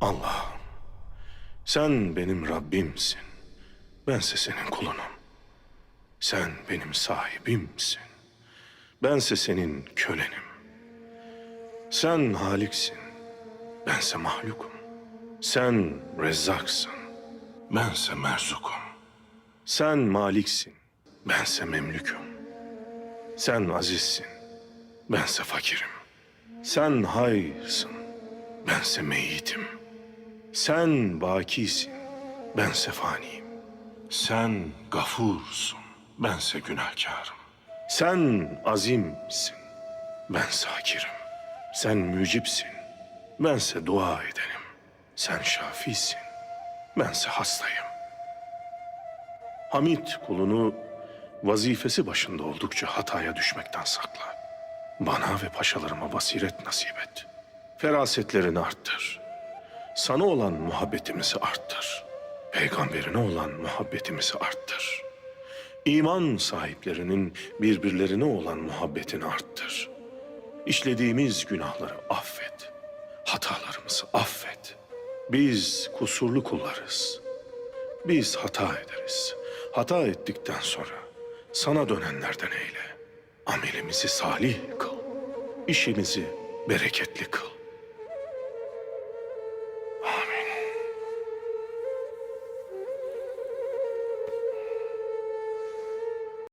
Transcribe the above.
Allah'ım, sen benim Rabbimsin. Bense senin kulunum. Sen benim sahibimsin. Bense senin kölenim. Sen haliksin. Bense mahlukum. Sen rezzaksın. Bense merzukum. Sen maliksin. Bense memlüküm. Sen azizsin. Bense fakirim. Sen haysın. Bense meyitim. Sen bakisin. Bense faniyim. Sen gafursun. Bense günahkarım. Sen azimsin. Ben sakirim. Sen mücipsin. Bense dua edenim. Sen şafisin. Bense hastayım. Hamid kulunu vazifesi başında oldukça hataya düşmekten sakla. Bana ve paşalarıma basiret nasip et. Ferasetlerini arttır. Sana olan muhabbetimizi arttır. Peygamberine olan muhabbetimizi arttır. İman sahiplerinin birbirlerine olan muhabbetini arttır. İşlediğimiz günahları affet. Hatalarımızı affet. Biz kusurlu kullarız. Biz hata ederiz. Hata ettikten sonra sana dönenlerden eyle. Amelimizi salih kıl. İşimizi bereketli kıl.